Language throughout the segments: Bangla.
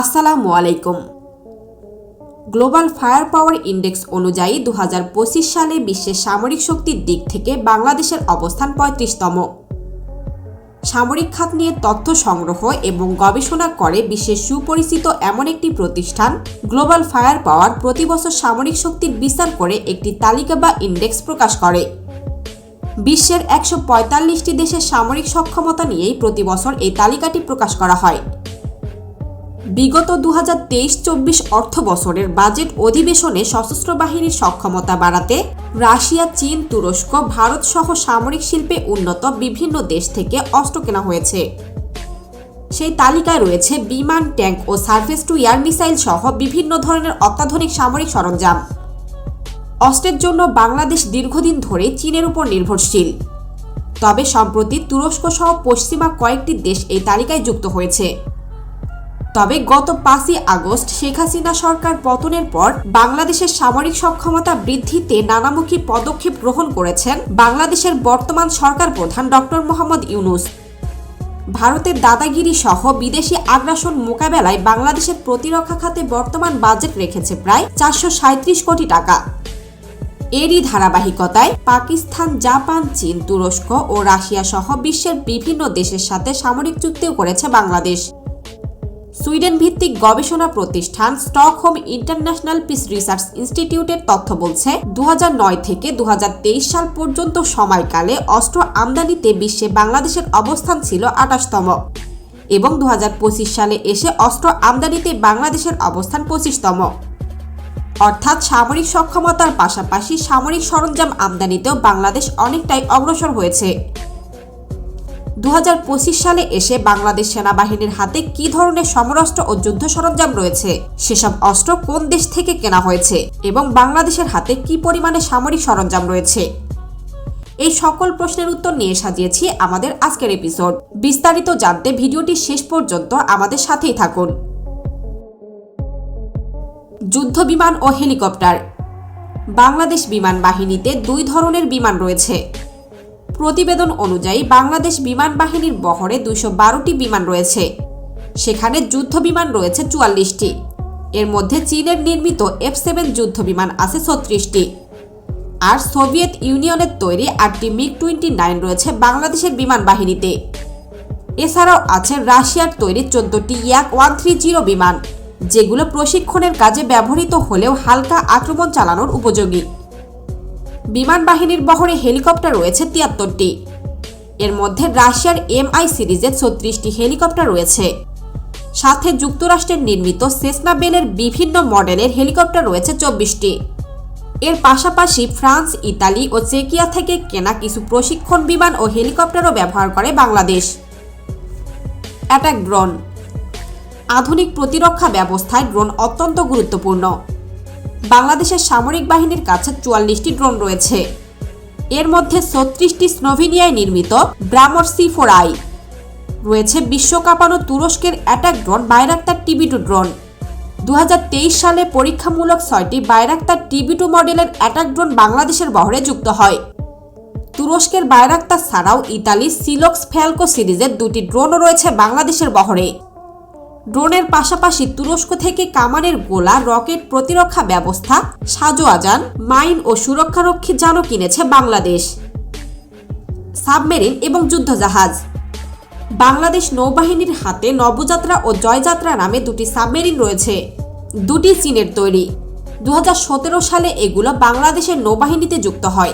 আসসালামু আলাইকুম। গ্লোবাল ফায়ার পাওয়ার ইন্ডেক্স অনুযায়ী দু হাজার পঁচিশ সালে বিশ্বের সামরিক শক্তির দিক থেকে বাংলাদেশের অবস্থান পঁয়ত্রিশতম। সামরিক খাত নিয়ে তথ্য সংগ্রহ এবং গবেষণা করে বিশ্বের সুপরিচিত এমন একটি প্রতিষ্ঠান, গ্লোবাল ফায়ার পাওয়ার প্রতি বছর সামরিক শক্তির বিচার করে একটি তালিকা বা ইন্ডেক্স প্রকাশ করে। বিশ্বের একশো দেশের সামরিক সক্ষমতা নিয়েই প্রতি বছর এই তালিকাটি প্রকাশ করা হয়। বিগত দু হাজার তেইশ চব্বিশ অর্থ বছরের বাজেট অধিবেশনে সশস্ত্র বাহিনীর সক্ষমতা বাড়াতে রাশিয়া, চীন, তুরস্ক, ভারত সহ সামরিক শিল্পে উন্নত বিভিন্ন দেশ থেকে অস্ত্র কেনা হয়েছে। সেই তালিকায় রয়েছে বিমান, ট্যাঙ্ক ও সার্ফেস টু এয়ার মিসাইল সহ বিভিন্ন ধরনের অত্যাধুনিক সামরিক সরঞ্জাম। অস্ত্রের জন্য বাংলাদেশ দীর্ঘদিন ধরে চীনের উপর নির্ভরশীল। তবে সম্প্রতি তুরস্ক সহ পশ্চিমা কয়েকটি দেশ এই তালিকায় যুক্ত হয়েছে। তবে গত পাঁচই আগস্ট শেখ হাসিনা সরকার পতনের পর বাংলাদেশের সামরিক সক্ষমতা বৃদ্ধিতে নানামুখী পদক্ষেপ গ্রহণ করেছেন বাংলাদেশের বর্তমান সরকার প্রধান ডক্টর মোহাম্মদ ইউনুস। ভারতের দাদাগিরি সহ বিদেশি আগ্রাসন মোকাবেলায় বাংলাদেশের প্রতিরক্ষা খাতে বর্তমান বাজেট রেখেছে প্রায় চারশো সাঁইত্রিশ কোটি টাকা। এরই ধারাবাহিকতায় পাকিস্তান, জাপান, চীন, তুরস্ক ও রাশিয়া সহ বিশ্বের বিভিন্ন দেশের সাথে সামরিক চুক্তিও করেছে বাংলাদেশ। সুইডেন ভিত্তিক গবেষণা প্রতিষ্ঠান স্টকহোম ইন্টারন্যাশনাল পিস রিসার্চ ইনস্টিটিউটের তথ্য বলছে দু হাজার নয় থেকে দু হাজার তেইশ সাল পর্যন্ত সময়কালে অস্ত্র আমদানিতে বিশ্বে বাংলাদেশের অবস্থান ছিল আঠাশতম এবং দু হাজার পঁচিশ সালে এসে অস্ত্র আমদানিতে বাংলাদেশের অবস্থান পঁচিশতম। অর্থাৎ সামরিক সক্ষমতার পাশাপাশি সামরিক সরঞ্জাম আমদানিতেও বাংলাদেশ অনেকটাই অগ্রসর হয়েছে। দু হাজার পঁচিশ সালে এসে বাংলাদেশ সেনাবাহিনীর হাতে কি ধরনের সমরাস্ত্র ও যুদ্ধ সরঞ্জাম রয়েছে? সেসব অস্ত্র কোন দেশ থেকে কেনা হয়েছে? এবং বাংলাদেশের হাতে কি পরিমাণে সামরিক সরঞ্জাম রয়েছে? এই সকল প্রশ্নের উত্তর নিয়ে সাজিয়েছি আমাদের আজকের এপিসোড বিস্তারিত জানতে ভিডিওটি শেষ পর্যন্ত আমাদের সাথেই থাকুন। যুদ্ধ বিমান ও হেলিকপ্টার। বাংলাদেশ বিমান বাহিনীতে দুই ধরনের বিমান রয়েছে। প্রতিবেদন অনুযায়ী বাংলাদেশ বিমান বাহিনীর বহরে দুইশো বারোটি বিমান রয়েছে। সেখানে যুদ্ধ বিমান রয়েছে চুয়াল্লিশটি। এর মধ্যে চীনের নির্মিত এফ সেভেন যুদ্ধ বিমান আছে ছত্রিশটি। আর সোভিয়েত ইউনিয়নের তৈরি আটটি মিগ টোয়েন্টি নাইন রয়েছে বাংলাদেশের বিমান বাহিনীতে। এছাড়াও আছে রাশিয়ার তৈরি চোদ্দটি ইয়াক ওয়ান থ্রি জিরো বিমান, যেগুলো প্রশিক্ষণের কাজে ব্যবহৃত হলেও হালকা আক্রমণ চালানোর উপযোগী। বিমান বাহিনীর বহরে হেলিকপ্টার রয়েছে তিয়াত্তরটি। এর মধ্যে রাশিয়ার এমআই সিরিজের ছত্রিশটি হেলিকপ্টার রয়েছে। সাথে যুক্তরাষ্ট্রের নির্মিত সেসনা বেলের বিভিন্ন মডেলের হেলিকপ্টার রয়েছে চব্বিশটি। এর পাশাপাশি ফ্রান্স, ইতালি ও চেকিয়া থেকে কেনা কিছু প্রশিক্ষণ বিমান ও হেলিকপ্টারও ব্যবহার করে বাংলাদেশ। Attack drone. আধুনিক প্রতিরক্ষা ব্যবস্থায় ড্রোন অত্যন্ত গুরুত্বপূর্ণ। বাংলাদেশের সামরিক বাহিনীর কাছে চুয়াল্লিশটি ড্রোন রয়েছে। এর মধ্যে ছত্রিশটি স্নোভিনিয়ায় নির্মিত ব্রামর সি ফোর আই। রয়েছে বিশ্বকাপানো তুরস্কের attack drone Bayraktar TB two drone. দু হাজার তেইশ সালে পরীক্ষামূলক ছয়টি বাইরাক্তার টিবি টু মডেলের অ্যাটাক ড্রোন বাংলাদেশের বহরে যুক্ত হয়। তুরস্কের বাইরাক্তার ছাড়াও ইতালি সিলক্স ফ্যালকো সিরিজের দুটি ড্রোনও রয়েছে বাংলাদেশের বহরে। ড্রোনের পাশাপাশি তুরস্ক থেকে কামানের গোলা রকেট প্রতিরক্ষা ব্যবস্থা সাজোয়াজান মাইন ও সুরক্ষারক্ষী যানও কিনেছে বাংলাদেশ। সাবমেরিন এবং যুদ্ধজাহাজ। বাংলাদেশ নৌবাহিনীর হাতে নবযাত্রা ও জয়যাত্রা নামে দুটি সাবমেরিন রয়েছে। দুটি চীনের তৈরি। দু হাজার সতেরো সালে এগুলো বাংলাদেশের নৌবাহিনীতে যুক্ত হয়।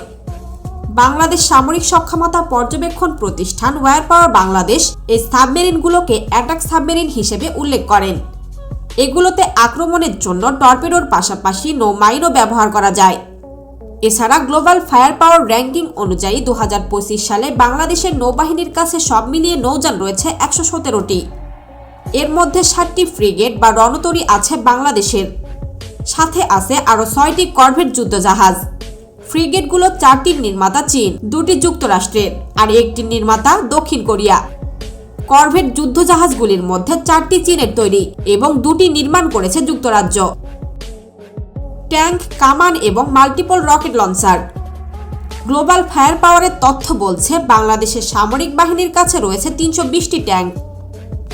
বাংলাদেশ সামরিক সক্ষমতা পর্যবেক্ষণ প্রতিষ্ঠান ওয়ার পাওয়ার বাংলাদেশ এই সাবমেরিনগুলোকে অ্যাটাক সাবমেরিন হিসেবে উল্লেখ করেন। এগুলোতে আক্রমণের জন্য টর্পেডোর পাশাপাশি নৌমাইনও ব্যবহার করা যায়। এছাড়া গ্লোবাল ফায়ার পাওয়ার র্যাঙ্কিং অনুযায়ী দু হাজার পঁচিশ সালে বাংলাদেশের নৌবাহিনীর কাছে সব মিলিয়ে নৌযান রয়েছে একশো সতেরোটি। এর মধ্যে ষাটটি ফ্রিগেট বা রণতরী আছে বাংলাদেশের। সাথে আছে আরও ছয়টি করভেট যুদ্ধজাহাজ। ফ্রিগেটগুলো চারটির নির্মাতা চীন, দুটি যুক্তরাষ্ট্রের আর একটি নির্মাতা দক্ষিণ কোরিয়া। করভেট যুদ্ধজাহাজগুলির মধ্যে চারটি চীনের তৈরি এবং দুটি নির্মাণ করেছে যুক্তরাজ্য। ট্যাঙ্ক কামান এবং multiple rocket launcher. Global fire পাওয়ারের তথ্য বলছে, বাংলাদেশের সামরিক বাহিনীর কাছে রয়েছে তিনশো বিশটি ট্যাঙ্ক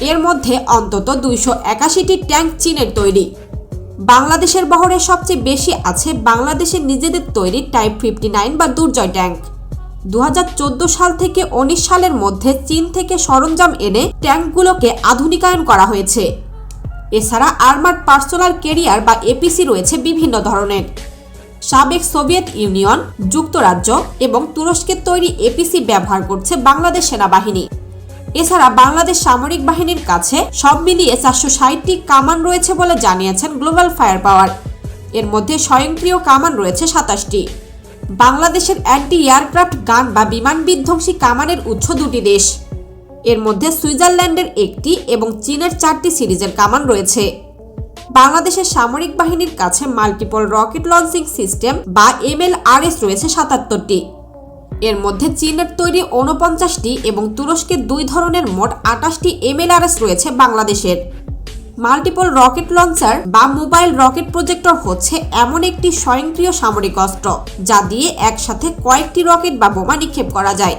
এর মধ্যে অন্তত দুইশো একাশিটি ট্যাঙ্ক চীনের তৈরি। বাংলাদেশের বহরে সবচেয়ে বেশি আছে বাংলাদেশের নিজেদের তৈরি টাইপ ফিফটি নাইন বা দুর্জয় ট্যাঙ্ক। দু হাজার চোদ্দ সাল থেকে উনিশ সালের মধ্যে চীন থেকে সরঞ্জাম এনে ট্যাঙ্কগুলোকে আধুনিকায়ন করা হয়েছে। এছাড়া আর্মার্ড পার্সোনাল কেরিয়ার বা এপিসি রয়েছে বিভিন্ন ধরনের। সাবেক সোভিয়েত ইউনিয়ন, যুক্তরাজ্য এবং তুরস্কের তৈরি এপিসি ব্যবহার করছে বাংলাদেশ সেনাবাহিনী। এছাড়া বাংলাদেশ সামরিক বাহিনীর কাছে সব মিলিয়ে চারশো ষাটটি কামান রয়েছে বলে জানিয়েছেন গ্লোবাল ফায়ার পাওয়ার। এর মধ্যে স্বয়ংক্রিয় কামান রয়েছে সাতাশটি। বাংলাদেশের অ্যান্টি এয়ারক্রাফট গান বা বিমান বিধ্বংসী কামানের উৎস দুটি দেশ। এর মধ্যে সুইজারল্যান্ডের একটি এবং চীনের চারটি সিরিজের কামান রয়েছে। বাংলাদেশের সামরিক বাহিনীর কাছে মাল্টিপল রকেট লঞ্চিং সিস্টেম বা এমএলআরএস রয়েছে সাতাত্তরটি। এর মধ্যে চীনের তৈরি উনপঞ্চাশটি এবং তুরস্কের দুই ধরনের মোট আটাশটি এমএলআরএস রয়েছে বাংলাদেশের। মাল্টিপল রকেট লঞ্চার বা মোবাইল রকেট প্রজেক্টর হচ্ছে এমন একটি স্বয়ংক্রিয় সামরিক অস্ত্র, যা দিয়ে একসাথে কয়েকটি রকেট বা বোমা নিক্ষেপ করা যায়।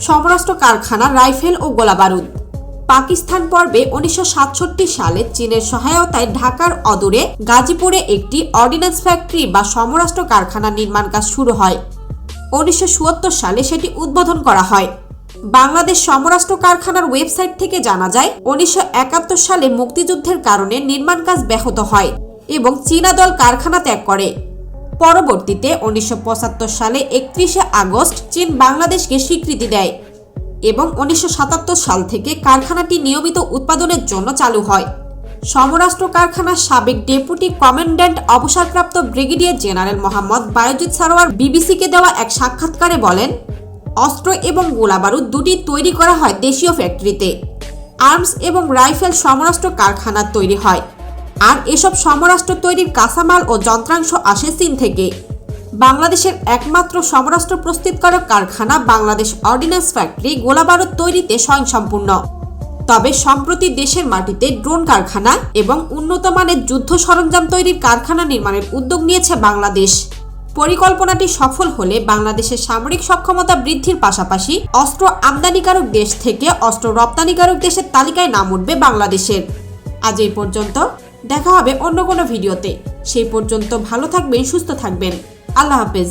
সমরাষ্ট্র কারখানা রাইফেল ও গোলাবারুদ। পাকিস্তান পর্বে উনিশশো সাতষট্টি সালে চীনের সহায়তায় ঢাকার অদূরে গাজীপুরে একটি অর্ডিন্যান্স ফ্যাক্টরি বা সমরাষ্ট্র কারখানা নির্মাণ কাজ শুরু হয়। উনিশশো সালে সেটি উদ্বোধন করা হয়। বাংলাদেশ সমরাষ্ট্র কারখানার ওয়েবসাইট থেকে জানা যায়, উনিশশো একাত্তর সালে মুক্তিযুদ্ধের কারণে নির্মাণ কাজ ব্যাহত হয় এবং চীনা দল কারখানা ত্যাগ করে। পরবর্তীতে উনিশশো পঁচাত্তর সালে একত্রিশে আগস্ট চীন বাংলাদেশকে স্বীকৃতি দেয় এবং উনিশশো সাতাত্তর সাল থেকে কারখানাটি নিয়মিত উৎপাদনের জন্য চালু হয়। সমরাষ্ট্র কারখানার সাবেক ডেপুটি কমান্ড্যান্ট, অবসরপ্রাপ্ত ব্রিগেডিয়ার জেনারেল মোহাম্মদ বায়ুজিৎ সারোয়ার বিবিসিকে দেওয়া এক সাক্ষাৎকারে বলেন, অস্ত্র এবং গোলাবারুদ দুটি তৈরি করা হয় দেশীয় ফ্যাক্টরিতে। আর্মস এবং রাইফেল সমরাষ্ট্র কারখানার তৈরি হয়। আর এসব সমরাষ্ট্র তৈরির কাঁচামাল ও যন্ত্রাংশ আসে চীন থেকে। বাংলাদেশের একমাত্র সমরাষ্ট্র প্রস্তুতকারক কারখানা বাংলাদেশ অর্ডিন্যান্স ফ্যাক্টরি গোলাবারুদ তৈরিতে স্বয়ংসম্পূর্ণ। তবে সম্প্রতি দেশের মাটিতে ড্রোন কারখানা এবং উন্নত মানের যুদ্ধ সরঞ্জাম তৈরির কারখানা নির্মাণের উদ্যোগ নিয়েছে বাংলাদেশ। পরিকল্পনাটি সফল হলে বাংলাদেশের সামরিক সক্ষমতা বৃদ্ধির পাশাপাশি অস্ত্র আমদানিকারক দেশ থেকে অস্ত্র রপ্তানিকারক দেশের তালিকায় নাম উঠবে বাংলাদেশের। আজ এই পর্যন্ত, দেখা হবে অন্য কোনো ভিডিওতে। সেই পর্যন্ত ভালো থাকবেন, সুস্থ থাকবেন। আল্লাহ হাফেজ।